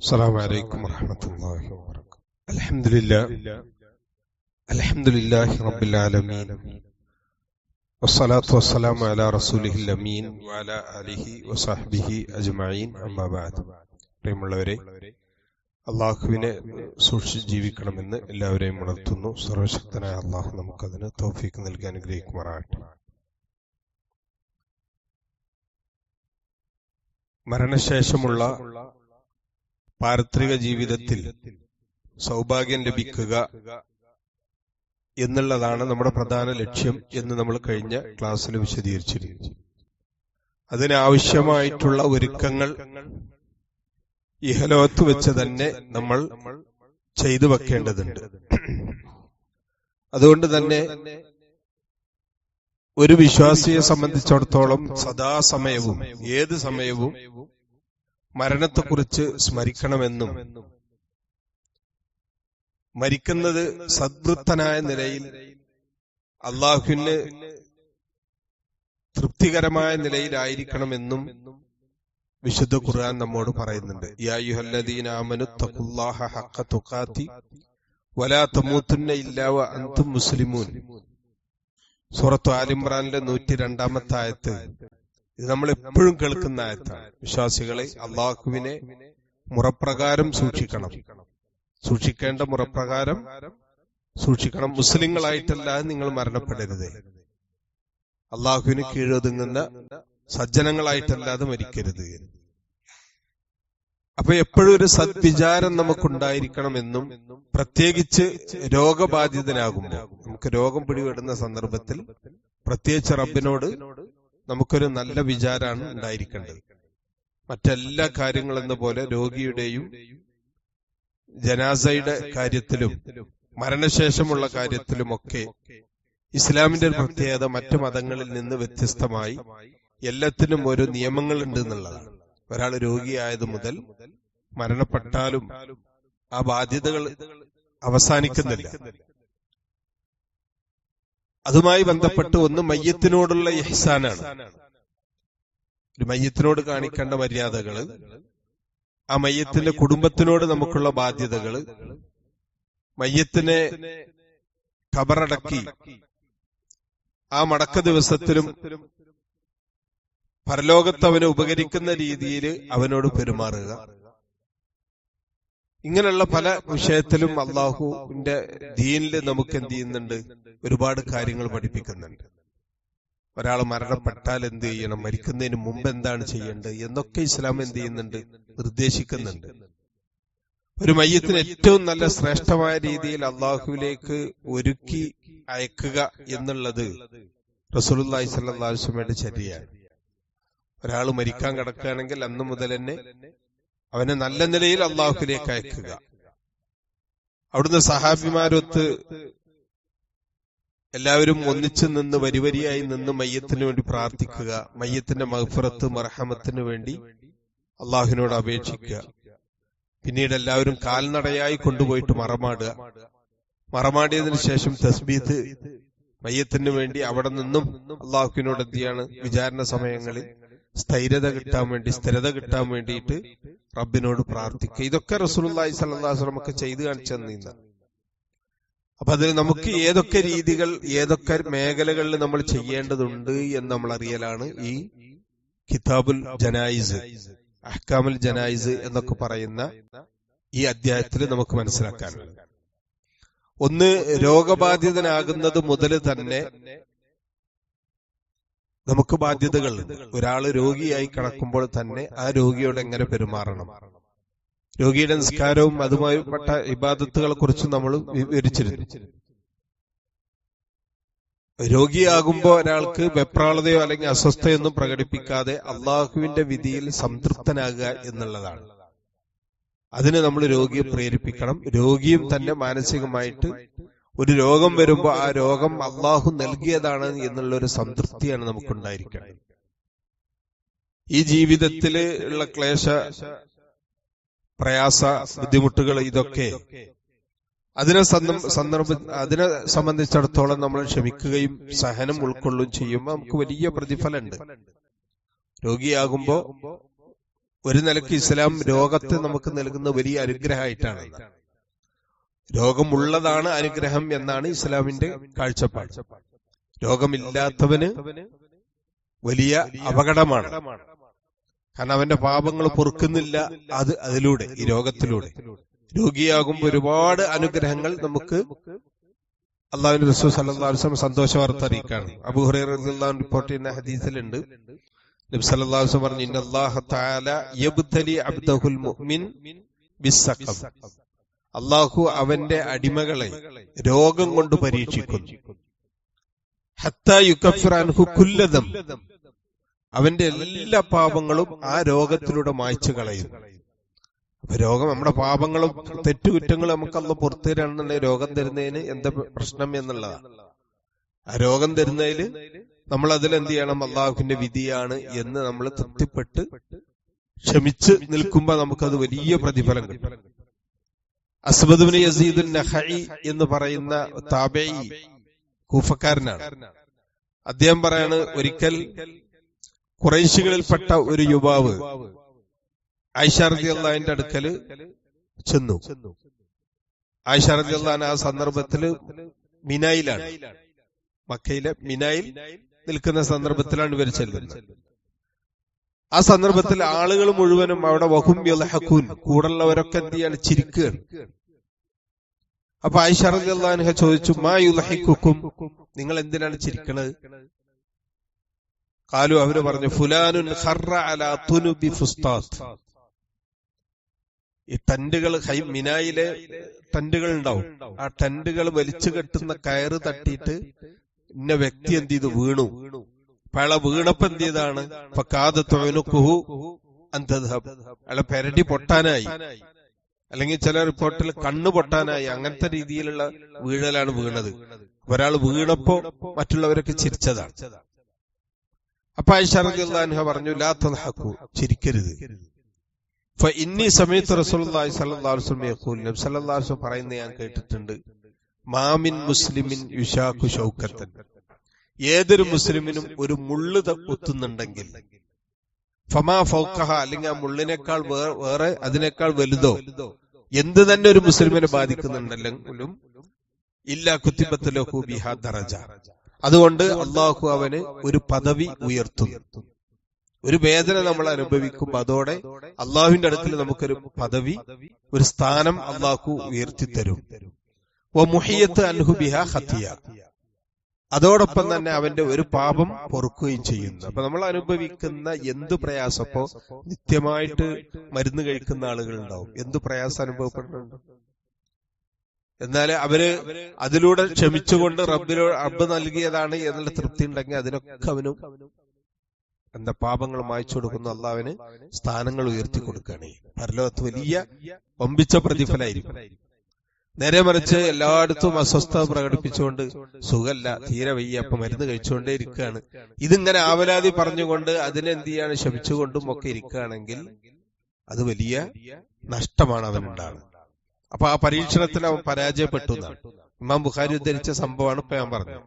السلام عليكم ورحمة الله وبركاته الحمد لله الحمد لله رب العالمين والصلاة والسلام على رسوله الأمين وعلى آله وصحبه أجمعين أما بعد പ്രിയമുള്ളവരെ അള്ളാഹുവിനെ സൂക്ഷിച്ച് ജീവിക്കണമെന്ന് എല്ലാവരെയും ഉണർത്തുന്നു സർവശക്തനായ അള്ളാഹു നമുക്കതിന് തോഫീക്ക് നൽകി അനുഗ്രഹിക്കുമാറാകട്ടെ മരണശേഷമുള്ള പാരത്രിക ജീവിതത്തിൽ സൗഭാഗ്യം ലഭിക്കുക എന്നുള്ളതാണ് നമ്മുടെ പ്രധാന ലക്ഷ്യം എന്ന് നമ്മൾ കഴിഞ്ഞ ക്ലാസ്സിൽ വിശദീകരിച്ചിരുന്നു. അതിനാവശ്യമായിട്ടുള്ള ഒരുക്കങ്ങൾ ഇഹലോത്ത് വെച്ച് തന്നെ നമ്മൾ ചെയ്തു വെക്കേണ്ടതുണ്ട്. അതുകൊണ്ട് തന്നെ ഒരു വിശ്വാസിയെ സംബന്ധിച്ചിടത്തോളം സദാസമയവും ഏത് സമയവും മരണത്തെക്കുറിച്ച് സ്മരിക്കണമെന്നും മരിക്കുന്നത് സദ്വൃത്തനായ നിലയിൽ അള്ളാഹുവിന് തൃപ്തികരമായ നിലയിലായിരിക്കണമെന്നും വിശുദ്ധ ഖുർആൻ നമ്മോട് പറയുന്നുണ്ട്. സൂറത്ത് ആലിമ്രാനിലെ നൂറ്റി രണ്ടാമത്തെ ആയത്ത് ഇത് നമ്മൾ എപ്പോഴും കേൾക്കുന്ന ആയത്താണ്. വിശ്വാസികളെ അള്ളാഹുവിനെ മുറപ്രകാരം സൂക്ഷിക്കണം. സൂക്ഷിക്കേണ്ട മുറപ്രകാരം സൂക്ഷിക്കണം. മുസ്ലിങ്ങളായിട്ടല്ലാതെ നിങ്ങൾ മരണപ്പെടരുത്. അള്ളാഹുവിന് കീഴൊതുങ്ങുന്ന സജ്ജനങ്ങളായിട്ടല്ലാതെ മരിക്കരുത്. അപ്പൊ എപ്പോഴും ഒരു സദ്വിചാരം നമുക്കുണ്ടായിരിക്കണമെന്നും പ്രത്യേകിച്ച് രോഗബാധിതനാകുമ്പോൾ. നമുക്ക് രോഗം പിടിപെടുന്ന സന്ദർഭത്തിൽ പ്രത്യേകിച്ച് റബ്ബിനോട് നമുക്കൊരു നല്ല വിചാരമാണ് ഉണ്ടായിരിക്കേണ്ടത്. മറ്റെല്ലാ കാര്യങ്ങളെന്ന പോലെ രോഗിയുടെയും ജനാസയുടെ കാര്യത്തിലും മരണശേഷമുള്ള കാര്യത്തിലുമൊക്കെ ഇസ്ലാമിന്റെ ഒരു പ്രത്യേകത മറ്റു മതങ്ങളിൽ നിന്ന് വ്യത്യസ്തമായി എല്ലാത്തിനും നിയമങ്ങൾ നിയമങ്ങളുണ്ട് എന്നുള്ളതാണ് ഒരാൾ രോഗിയായത് മുതൽ മരണപ്പെട്ടാലും ആ ബാധ്യതകൾ അവസാനിക്കുന്നില്ല. അതുമായി ബന്ധപ്പെട്ട് ഒന്ന് മയ്യത്തിനോടുള്ള ഇഹ്സാനാണ്. ഒരു മയ്യത്തിനോട് കാണിക്കേണ്ട മര്യാദകൾ ആ മയ്യത്തിന്റെ കുടുംബത്തിനോട് നമുക്കുള്ള ബാധ്യതകൾ മയ്യത്തിനെ കബറടക്കി ആ മടക്ക ദിവസത്തിലും പരലോകത്ത് അവനെ ഉപകരിക്കുന്ന രീതിയിൽ അവനോട് പെരുമാറുക. ഇങ്ങനെയുള്ള പല വിഷയത്തിലും അള്ളാഹുവിന്റെ ദീനിൽ നമുക്ക് എന്ത് ചെയ്യുന്നുണ്ട്? ഒരുപാട് കാര്യങ്ങൾ പഠിപ്പിക്കുന്നുണ്ട്. ഒരാൾ മരണപ്പെട്ടാൽ എന്ത് ചെയ്യണം? മരിക്കുന്നതിന് മുമ്പ് എന്താണ് ചെയ്യേണ്ടത്? എന്നൊക്കെ ഇസ്ലാം എന്ത് ചെയ്യുന്നുണ്ട്? നിർദ്ദേശിക്കുന്നുണ്ട്. ഒരു മയ്യത്തിന് ഏറ്റവും നല്ല ശ്രേഷ്ഠമായ രീതിയിൽ അള്ളാഹുവിലേക്ക് ഒരുക്കി അയക്കുക എന്നുള്ളത് റസൂലുല്ലാഹി വസല്ലമയുടെ ചര്യയാണ് ഒരാൾ മരിക്കാൻ കിടക്കുകയാണെങ്കിൽ അന്ന് മുതൽ തന്നെ അവനെ നല്ല നിലയിൽ അള്ളാഹുലേക്ക് അയക്കുക. അവിടുന്ന് സഹാബിമാരൊത്ത് എല്ലാവരും ഒന്നിച്ചു നിന്ന് വരിവരിയായി നിന്ന് മയ്യത്തിന് വേണ്ടി പ്രാർത്ഥിക്കുക മയ്യത്തിന്റെ മഹഫറത്ത് മർഹമത്തിന് വേണ്ടി അള്ളാഹുവിനോട് അപേക്ഷിക്കുക. പിന്നീട് എല്ലാവരും കാൽനടയായി കൊണ്ടുപോയിട്ട് മറമാടുക. മറമാടിയതിനു ശേഷം തസ്ബീത്ത് മയ്യത്തിന് വേണ്ടി അവിടെ നിന്നും അള്ളാഹുവിനോട് എന്തിയാണ് വിചാരണ സമയങ്ങളിൽ സ്ഥൈര്യത കിട്ടാൻ വേണ്ടി സ്ഥിരത കിട്ടാൻ വേണ്ടിയിട്ട് റബ്ബിനോട് പ്രാർത്ഥിക്കുക. ഇതൊക്കെ റസൂലി വസല്ലം ഒക്കെ ചെയ്തു കാണിച്ചു തന്നിരുന്ന അപ്പൊ അതിൽ നമുക്ക് ഏതൊക്കെ രീതികൾ ഏതൊക്കെ മേഖലകളിൽ നമ്മൾ ചെയ്യേണ്ടതുണ്ട് എന്ന് നമ്മൾ അറിയലാണ് ഈ കിതാബുൽ ജനായിസ് അഹ്കാമുൽ ജനായിസ് എന്നൊക്കെ പറയുന്ന ഈ അധ്യായത്തിൽ നമുക്ക് മനസ്സിലാക്കാനുള്ളത്. ഒന്ന് രോഗബാധിതനാകുന്നത് മുതൽ തന്നെ നമുക്ക് ബാധ്യതകൾ ഒരാൾ രോഗിയായി കിടക്കുമ്പോൾ തന്നെ ആ രോഗിയോട് എങ്ങനെ പെരുമാറണം? രോഗിയുടെ നിസ്കാരവും അതുമായി പെട്ട ഇബാദത്തുകളെ കുറിച്ച് നമ്മൾ വിവരിച്ചിരുന്നു. രോഗിയാകുമ്പോൾ ഒരാൾക്ക് വെപ്രാളതയോ അല്ലെങ്കിൽ അസ്വസ്ഥയൊന്നും പ്രകടിപ്പിക്കാതെ അള്ളാഹുവിന്റെ വിധിയിൽ സംതൃപ്തനാകുക എന്നുള്ളതാണ്. അതിന് നമ്മൾ രോഗിയെ പ്രേരിപ്പിക്കണം. രോഗിയും തന്നെ മാനസികമായിട്ട് ഒരു രോഗം വരുമ്പോൾ ആ രോഗം അള്ളാഹു നൽകിയതാണ് എന്നുള്ള ഒരു സംതൃപ്തിയാണ് നമുക്കുണ്ടായിരിക്കുന്നത് ഈ ജീവിതത്തിൽ ഉള്ള ക്ലേശ പ്രയാസ ബുദ്ധിമുട്ടുകൾ ഇതൊക്കെ അതിനെ സന്ദർഭ അതിനെ സംബന്ധിച്ചിടത്തോളം നമ്മൾ ക്ഷമിക്കുകയും സഹനം ഉൾക്കൊള്ളുകയും ചെയ്യുമ്പോൾ നമുക്ക് വലിയ പ്രതിഫലമുണ്ട്. രോഗിയാകുമ്പോ ഒരു നിലയ്ക്ക് ഇസ്ലാം രോഗത്തെ നമുക്ക് നൽകുന്ന വലിയ അനുഗ്രഹമായിട്ടാണ്. രോഗമുള്ളതാണ് അനുഗ്രഹം എന്നാണ് ഇസ്ലാമിന്റെ കാഴ്ചപ്പാട്. രോഗമില്ലാത്തവന് വലിയ അപകടമാണ്. കാരണം അവന്റെ പാപങ്ങൾ പൊറുക്കുന്നില്ല അത് അതിലൂടെ ഈ രോഗത്തിലൂടെ. രോഗിയാകുമ്പോൾ ഒരുപാട് അനുഗ്രഹങ്ങൾ നമുക്ക് അള്ളാഹുവിന്റെ റസൂൽ വസല്ലം സന്തോഷ വാർത്ത അറിയിക്കാണ് അബൂ റിപ്പോർട്ട് ചെയ്യുന്ന ഹദീസിലുണ്ട്. നബി പറഞ്ഞു അബ്ദഹുൽ മുഅ്മിൻ ബിസ്സഖം അള്ളാഹു അവന്റെ അടിമകളെ രോഗം കൊണ്ട് പരീക്ഷിക്കുന്നു. അവന്റെ എല്ലാ പാപങ്ങളും ആ രോഗത്തിലൂടെ മായ്ച്ചു കളയും അപ്പൊ രോഗം നമ്മുടെ പാപങ്ങളും തെറ്റുകുറ്റങ്ങളും നമുക്ക് അന്ന് പുറത്തു തരാണെന്നുണ്ടെങ്കിൽ രോഗം തരുന്നതിന് എന്താ പ്രശ്നം എന്നുള്ളതാണ് ആ രോഗം തരുന്നതിൽ നമ്മൾ അതിൽ എന്ത് ചെയ്യണം? അള്ളാഹുവിന്റെ വിധിയാണ് എന്ന് നമ്മൾ തൃപ്തിപ്പെട്ട് ക്ഷമിച്ച് നിൽക്കുമ്പോ നമുക്കത് വലിയ പ്രതിഫലം കിട്ടും. അസ്ബദുബിന് യസീദുൻ നഹൈ എന്ന് പറയുന്ന താബൈ കൂഫക്കാരനാണ്. അദ്ദേഹം പറയാണ് ഒരിക്കൽ കുറേശികളിൽപ്പെട്ട ഒരു യുവാവ് ആയിഷാർദി അള്ളാഹിന്റെ അടുക്കൽ ചെന്നു. അള്ളഹാൻ ആ സന്ദർഭത്തിൽ മിനായിലാണ്. മക്കയിലെ മിനായിൽ നിൽക്കുന്ന സന്ദർഭത്തിലാണ് ഇവർ ചെല്ലുന്നത്. ആ സന്ദർഭത്തിൽ ആളുകൾ മുഴുവനും അവിടെ വഹും യൽഹഖൂൻ കൂടുള്ളവരൊക്കെ എന്ത് ചെയ്യാണ്? ചിരിക്കുകയാണ്. അപ്പൊ അള്ളഹാൻഹ ചോദിച്ചു മാ നിങ്ങൾ എന്തിനാണ് ചിരിക്കണത്? കാലു അവർ പറഞ്ഞു ഫുലാനുൻ ഈ ടെന്റുകൾ മിനായിലെ ടെന്റുകൾ ഉണ്ടാവും. ആ ടെന്റുകൾ വലിച്ചു കെട്ടുന്ന കയറ് തട്ടിയിട്ട് ഇന്ന വ്യക്തി എന്ത് ചെയ്തു? വീണു. അയാളെ വീണപ്പോ എന്ത് ചെയ്താണ് ഇപ്പൊ കാത് തൊഴനുക്കുഹു അയാളെ പെരടി പൊട്ടാനായി. അല്ലെങ്കിൽ ചില റിപ്പോർട്ടിൽ കണ്ണു പൊട്ടാനായി. അങ്ങനത്തെ രീതിയിലുള്ള വീഴലാണ് വീണത്. ഒരാൾ വീണപ്പോ മറ്റുള്ളവരൊക്കെ ചിരിച്ചതാണ്. അപ്പൊ ഐഷാർഹ പറഞ്ഞു ലാ തൽഹക്കു ചിരിക്കരുത്. ഇന്നീ സമയത്ത് സല്ലല്ലാഹു അലൈഹി പറയുന്നത് ഞാൻ കേട്ടിട്ടുണ്ട്. മാമിൻ മുസ്ലിമിൻ യുഷാഖു ഷൗക്കത്തൻ ഏതൊരു മുസ്ലിമിനും ഒരു മുള്ള് കുത്തുന്നുണ്ടെങ്കിൽ. ഫമാ ഫൗക്കഹ അല്ലെങ്കിൽ ആ മുള്ളിനേക്കാൾ വേറെ അതിനേക്കാൾ വലുതോ എന്ത് തന്നെ ഒരു മുസ്ലിമിനെ ബാധിക്കുന്നുണ്ടെങ്കിലും ഇല്ല കുത്തിബത്തിലോ ബിഹാ ദറജ. അതുകൊണ്ട് അള്ളാഹു അവന് ഒരു പദവി ഉയർത്തുന്നു. ഒരു വേദന നമ്മൾ അനുഭവിക്കുമ്പോൾ അതോടെ അള്ളാഹുവിന്റെ അടുത്ത് നമുക്കൊരു പദവി ഒരു സ്ഥാനം അള്ളാഹു ഉയർത്തി തരും മുഹിയത്ത് അൻഹുബിഹ ഹത്തിയ അതോടൊപ്പം തന്നെ അവന്റെ ഒരു പാപം പൊറുക്കുകയും ചെയ്യുന്നു. അപ്പൊ നമ്മൾ അനുഭവിക്കുന്ന എന്ത് പ്രയാസം ഇപ്പോ നിത്യമായിട്ട് മരുന്ന് കഴിക്കുന്ന ആളുകൾ ഉണ്ടാവും എന്ത് പ്രയാസം അനുഭവപ്പെടുന്നുണ്ട്? എന്നാൽ അവർ അതിലൂടെ ക്ഷമിച്ചുകൊണ്ട് റബ്ബിലോ റബ്ബ് നൽകിയതാണ് എന്നുള്ള തൃപ്തി ഉണ്ടെങ്കിൽ അതിനൊക്കെ അവനും എന്താ പാപങ്ങൾ മായ്ച്ചു കൊടുക്കുന്ന അള്ളാവിന് സ്ഥാനങ്ങൾ ഉയർത്തി കൊടുക്കുകയാണ്. പരലോകത്ത് വലിയ വമ്പിച്ച പ്രതിഫലമായിരിക്കും നേരെ മറിച്ച് എല്ലായിടത്തും അസ്വസ്ഥത പ്രകടിപ്പിച്ചുകൊണ്ട് സുഖല്ല തീരെ വയ്യ അപ്പൊ മരുന്ന് കഴിച്ചുകൊണ്ടേ ഇരിക്കുകയാണ്. ഇതിങ്ങനെ ആവലാതി പറഞ്ഞുകൊണ്ട് അതിനെന്ത് ചെയ്യാണ് ശമിച്ചുകൊണ്ടും ഒക്കെ ഇരിക്കുകയാണെങ്കിൽ അത് വലിയ നഷ്ടമാണ് അവനുണ്ടാകുന്നത് അപ്പൊ ആ പരീക്ഷണത്തിൽ അവൻ പരാജയപ്പെട്ടു എന്നാണ്. ഇമാം ബുഖാരി ഉദ്ധരിച്ച സംഭവമാണ് ഇപ്പൊ ഞാൻ പറഞ്ഞത്.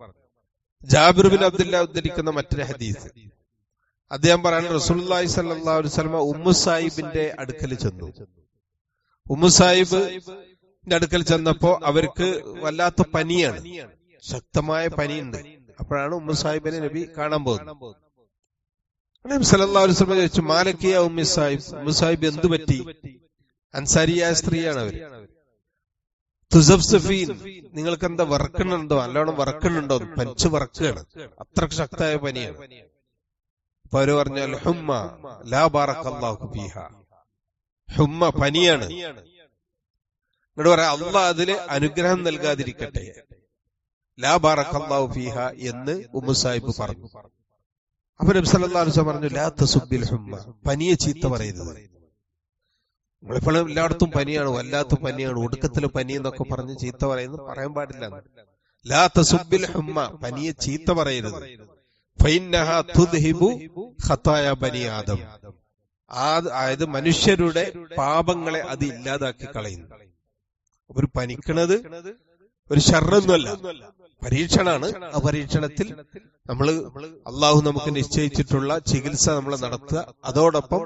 ജാബിർ ബിൻ അബ്ദുല്ല ഉദ്ധരിക്കുന്ന മറ്റൊരു ഹദീസ്. അദ്ദേഹം പറയാൻ റസൂലുള്ളാഹി സല്ലാ അലൈഹി വസല്ലമ ഉമ്മു സാഹിബിന്റെ അടുക്കൽ ചെന്നു. ഉമ്മു സാഹിബിന്റെ അടുക്കൽ ചെന്നപ്പോ അവർക്ക് വല്ലാത്ത പനിയാണ്. ശക്തമായ പനിയുണ്ട്. അപ്പോഴാണ് ഉമ്മ സാഹിബിനെ നബി കാണാൻ പോകുന്നത്. സല്ലല്ലാഹു അലൈഹി വസല്ലം ചോദിച്ചു മാലക്കിയ ഉമ്മു സാഹിബ്? ഉമ്മു സാഹിബ് എന്തു പറ്റി? അൻസാരിയായ സ്ത്രീയാണ് അവർ. തുസഫ്സഫീൻ നിങ്ങൾക്ക് എന്താ വറക്കണുണ്ടോ നല്ലോണം വറക്കണുണ്ടോ പനിച്ച് വറക്കുകയാണ്. അത്ര ശക്തമായ പനിയാണ്. അപ്പൊ അവർ പറഞ്ഞാൽ ഹുമ്മ ലാ ബാറക്കല്ലാഹു ഫീഹ. ഹുമ്മ പനിയാണ്. എന്നിട്ട് പറയാം അല്ല അതിന് അനുഗ്രഹം നൽകാതിരിക്കട്ടെ. ലാ ബാറക്കല്ലാഹു ഫീഹ എന്ന് ഉമ്മു സാഹിബ് പറഞ്ഞു. അപ്പൊ നബി സല്ലല്ലാഹു അലൈഹി പറഞ്ഞു ലാ തസുബ്ബിൽ ഹുമ്മ പനിയെ ചീത്ത പറയരുത്. നമ്മളിപ്പോഴും എല്ലായിടത്തും പനിയാണ് വല്ലാത്ത പനിയാണ് ഒടുക്കത്തിലെ പനി എന്നൊക്കെ പറഞ്ഞ് ചീത്ത പറയുന്നത് പറയാൻ പാടില്ല. ലാ തസുബ്ബിൽ ഹുമ്മ പനിയെ ചീത്ത പറയരുത്. ബനി ആദം. അതായത് മനുഷ്യരുടെ പാപങ്ങളെ അത് ഇല്ലാതാക്കി കളയുന്നു. ഒരു പനിക്കണത് ഒരു ഷർറൊന്നുമല്ല പരീക്ഷണാണ്. ആ പരീക്ഷണത്തിൽ നമ്മൾ അള്ളാഹു നമുക്ക് നിശ്ചയിച്ചിട്ടുള്ള ചികിത്സ നമ്മൾ നടത്തുക. അതോടൊപ്പം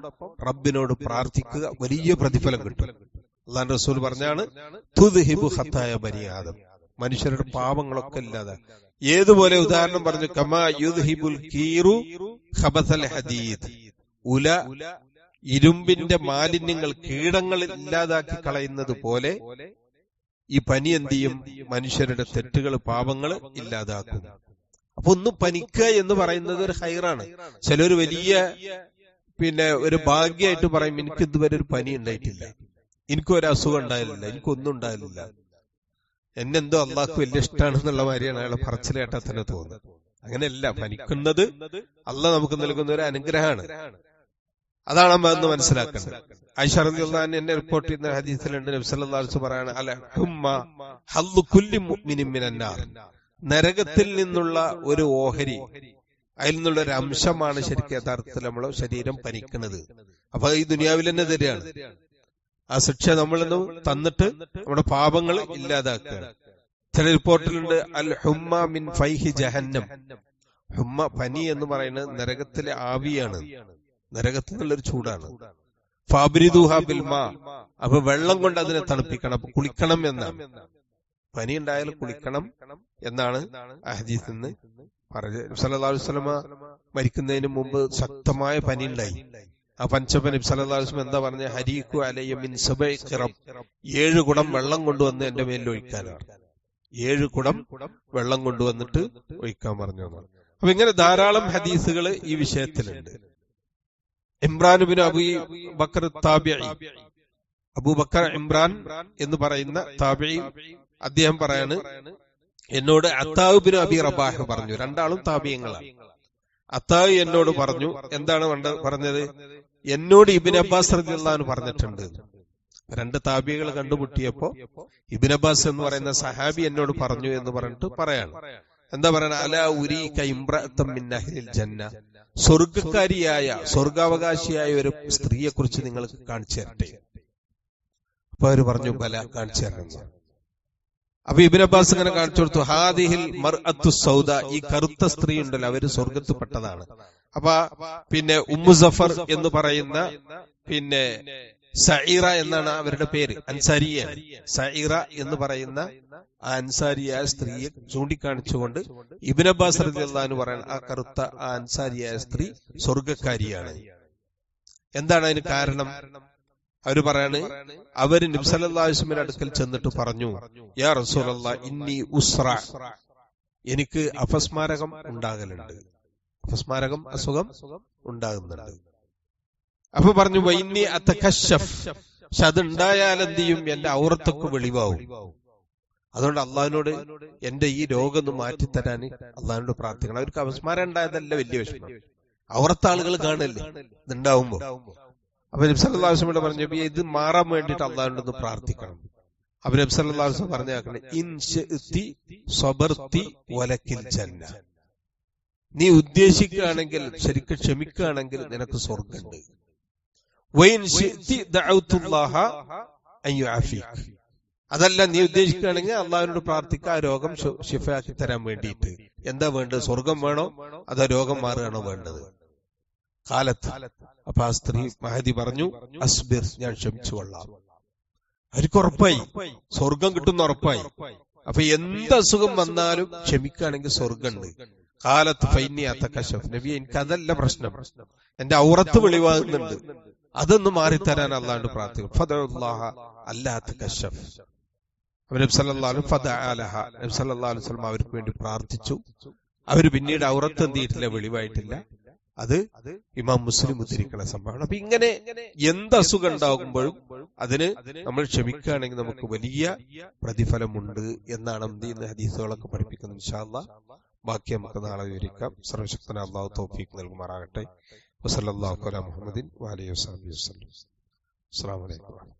റബ്ബിനോട് പ്രാർത്ഥിക്കുക. വലിയ പ്രതിഫലം കിട്ടും. അള്ളാഹു റസൂൽ പറഞ്ഞാണ് തുദ്ഹിബു ഹത്തായ ബനിയാദം മനുഷ്യരുടെ പാപങ്ങളൊക്കെ ഇല്ലാതെ ഏതുപോലെ ഉദാഹരണം പറഞ്ഞു കമാ യുദ്ഹിബുൽ കീറു ഹദീദ്. ഉല ഇരുമ്പിന്റെ മാലിന്യങ്ങൾ കീടങ്ങൾ ഇല്ലാതാക്കി കളയുന്നത് പോലെ ഈ പനി എന്ത് ചെയ്യും? മനുഷ്യരുടെ തെറ്റുകൾ പാപങ്ങൾ ഇല്ലാതാക്കും. അപ്പൊ ഒന്ന് പനിക്കുക എന്ന് പറയുന്നത് ഒരു ഹൈറാണ്. ചില ഒരു വലിയ പിന്നെ ഒരു ഭാഗ്യമായിട്ട് പറയും എനിക്ക് ഇതുവരെ ഒരു പനി ഉണ്ടായിട്ടില്ല. എനിക്കൊരു അസുഖം ഉണ്ടായില്ല. എനിക്കൊന്നും ഉണ്ടായില്ല. എന്നെന്തോ അള്ളാഹ്ക്ക് വലിയ ഇഷ്ടമാണെന്നുള്ള മാതിരിയാണ് അയാളെ പറച്ചിലേട്ടാ തന്നെ തോന്നുന്നത്. അങ്ങനെയല്ല പനിക്കുന്നത് അല്ല നമുക്ക് നൽകുന്ന ഒരു അനുഗ്രഹമാണ്. അതാണ് നമ്മൾ എന്ന് മനസ്സിലാക്കേണ്ടത് ഐഷറിയാൻ എന്നെ റിപ്പോർട്ട് ചെയ്യുന്ന ഹദീസിലുണ്ട് നബ്സല്ലാസ് പറയാണ് നരകത്തിൽ നിന്നുള്ള ഒരു ഓഹരി അതിൽ നിന്നുള്ള ഒരു അംശമാണ് ശരിക്കും യഥാർത്ഥത്തിൽ നമ്മളെ ശരീരം പനിക്കുന്നത് അപ്പൊ ഈ ദുനിയാവിൽ തന്നെ തരികയാണ് ആ ശിക്ഷ നമ്മളിന്ന് തന്നിട്ട് നമ്മുടെ പാപങ്ങൾ ഇല്ലാതാക്കുക. ചില റിപ്പോർട്ടിലുണ്ട് അൽ ഹുമ്മ മിൻ ഫൈഹി ജഹന്നം. ഹുമ്മ പനി എന്ന് പറയുന്നത് നരകത്തിലെ ആവിയാണ്. നരകത്തിൽ നല്ലൊരു ചൂടാണ്. അപ്പൊ വെള്ളം കൊണ്ട് അതിനെ തണുപ്പിക്കണം. കുളിക്കണം എന്നാണ്. പനി ഉണ്ടായാൽ കുളിക്കണം എന്നാണ് അഹദീസ് പറഞ്ഞു പറഞ്ഞത്. മരിക്കുന്നതിന് മുമ്പ് ശക്തമായ പനി ഉണ്ടായി ആ പഞ്ചപ്പൻ സലഹുസ്ലം എന്താ പറഞ്ഞ ഹരീഖു അലയ മിൻ സബൈ ഖിറം ഏഴ് കുടം വെള്ളം കൊണ്ടുവന്ന് എന്റെ മേലിൽ ഒഴിക്കാനാണ്. ഏഴ് കുടം വെള്ളം കൊണ്ടുവന്നിട്ട് ഒഴിക്കാൻ പറഞ്ഞു എന്നാണ്. അപ്പൊ ഇങ്ങനെ ധാരാളം ഹദീസുകൾ ഈ വിഷയത്തിലുണ്ട്. ഇമ്രാനുബിൻ അബു ബക്കർ താബിഅ അബൂബക്കർ ഇമ്രാൻ എന്ന് പറയുന്ന താബിഇ അദ്ദേഹം പറയാണ് എന്നോട് അത്താവുബിൻ അബി റബാഹ് പറഞ്ഞു. രണ്ടാളും താബിയങ്ങളാണ്. അത്താവ് എന്നോട് പറഞ്ഞു എന്താണ് പറഞ്ഞത്? എന്നോട് ഇബിൻ അബ്ബാസ് റജിള്ളാൻ പറഞ്ഞിട്ടുണ്ട്. രണ്ട് താബികൾ കണ്ടുമുട്ടിയപ്പോ ഇബിൻ അബ്ബാസ് എന്ന് പറയുന്ന സഹാബി എന്നോട് പറഞ്ഞു എന്ന് പറഞ്ഞിട്ട് പറയാണ്. എന്താ പറയണ? അല ഉരി ഇമ്രഅത്തം മിൻ അഹ്ലിൽ ജന്ന. സ്വർഗക്കാരിയായ സ്വർഗാവകാശിയായ ഒരു സ്ത്രീയെ കുറിച്ച് നിങ്ങൾ കാണിച്ചു തരട്ടെ? അപ്പൊ അവർ പറഞ്ഞു ബല കാണിച്ചു തരണം അപ്പൊ ഇബിൻ അബ്ബാസ് ഇങ്ങനെ കാണിച്ചു കൊടുത്തു ഹാദിഹിൽ സൗദ. ഈ കറുത്ത സ്ത്രീ ഉണ്ടല്ലോ അവർ സ്വർഗത്തിൽപ്പെട്ടതാണ് അപ്പൊ പിന്നെ ഉമ്മു സഫർ എന്ന് പറയുന്ന പിന്നെ സഈറ എന്നാണ് അവരുടെ പേര് അൻസാരിയ. സഈറ എന്ന് പറയുന്ന ആ അൻസാരിയായ സ്ത്രീയെ ചൂണ്ടിക്കാണിച്ചുകൊണ്ട് ഇബിൻ അബ്ബാസ് റളിയല്ലാഹു പറയുന്ന ആ കറുത്ത ആ അൻസാരിയായ സ്ത്രീ സ്വർഗക്കാരിയാണ് എന്താണ് അതിന് കാരണം? അവർ പറയാണ് അവർ നിബ്സലാസ്മിന്റെ അടുക്കൽ ചെന്നിട്ട് പറഞ്ഞു യാ റസൂലല്ല ഇന്നി ഉസ്ര എനിക്ക് അപസ്മാരകം ഉണ്ടാകലുണ്ട്. അപസ്മാരകം അസുഖം ഉണ്ടാകുന്നുണ്ട്. അപ്പൊ പറഞ്ഞു വൈന്നി അത്തക്കശഫ് പക്ഷെ അതുണ്ടായാൽ എന്ത് ചെയ്യും? എന്റെ ഔറത്തൊക്കെ വെളിവാവും. അതുകൊണ്ട് അള്ളഹാനോട് എന്റെ ഈ രോഗം ഒന്ന് മാറ്റിത്തരാൻ അള്ളഹാനോട് പ്രാർത്ഥിക്കണം. അവർക്ക് അപസ്മാരം ഉണ്ടായതല്ല വലിയ വിഷമം. ഔറത്ത ആളുകൾ കാണല്ലേ? ഇതുണ്ടാവുമ്പോ. അപ്പൊ നബ്സല്ലാസ്മയോട് പറഞ്ഞു "നബിയെ, ഇത് മാറാൻ വേണ്ടിയിട്ട് അള്ളാഹിനോട് പ്രാർത്ഥിക്കണം. അപ്പൊ നബ്സല്ലാസ് പറഞ്ഞാക്കണേ നീ ഉദ്ദേശിക്കുകയാണെങ്കിൽ ശരിക്കും ക്ഷമിക്കുകയാണെങ്കിൽ നിനക്ക് സ്വർഗമുണ്ട് അതല്ല നീ ഉദ്ദേശിക്കുകയാണെങ്കിൽ അള്ളാഹുവിനോട് പ്രാർത്ഥിക്കുക ആ രോഗം ശിഫയാക്കി തരാൻ വേണ്ടിയിട്ട്. എന്താ വേണ്ടത് സ്വർഗം വേണോ അതോ രോഗം മാറുകയാണോ വേണ്ടത്? കാലത്ത്. അപ്പൊ ആ സ്ത്രീ മഹതി പറഞ്ഞു അസ്ബിർ ഞാൻ ക്ഷമിച്ചു കൊള്ളാം. അവർക്ക് ഉറപ്പായി. സ്വർഗം കിട്ടുന്ന ഉറപ്പായി. അപ്പൊ എന്ത് അസുഖം വന്നാലും ക്ഷമിക്കുകയാണെങ്കിൽ സ്വർഗമുണ്ട് കാലത്ത് ഫൈന്യാത്ത കശഫ്. നബി എനിക്ക് അതല്ല പ്രശ്നം. എന്റെ ഔറത്ത് വെളിവാകുന്നുണ്ട്. അതൊന്ന് മാറിത്തരാൻ അല്ലാണ്ട് പ്രാർത്ഥിക്കും. അല്ലാത്ത കശഫ്. അവർക്ക് വേണ്ടി പ്രാർത്ഥിച്ചു. അവർ പിന്നീട് ഔറത്ത് എന്ത് ചെയ്തിട്ടില്ല? വെളിവായിട്ടില്ല. അത് ഇമാം മുസ്ലിം ഉദ്ധരിക്കുന്ന സംഭവമാണ്. അപ്പൊ ഇങ്ങനെ എന്ത് അസുഖം ഉണ്ടാകുമ്പോഴും അതിന് നമ്മൾ ക്ഷമിക്കുകയാണെങ്കിൽ നമുക്ക് വലിയ പ്രതിഫലമുണ്ട് എന്നാണ് എന്ത് ചെയ്യുന്ന ഹദീസുകളൊക്കെ പഠിപ്പിക്കുന്നത്. ഇൻഷാല്ല ബാക്കി നമുക്ക് നാളെ വിവരിക്കാം. സർവശക്തന അള്ളാഹു തൗഫീഖ് നൽകുമാറാകട്ടെ. വസല്ലാഹു അല മുഹമ്മദിൻ വാലി വസ്ലാം വസ്ലാം അസ്സാം വലൈക്കും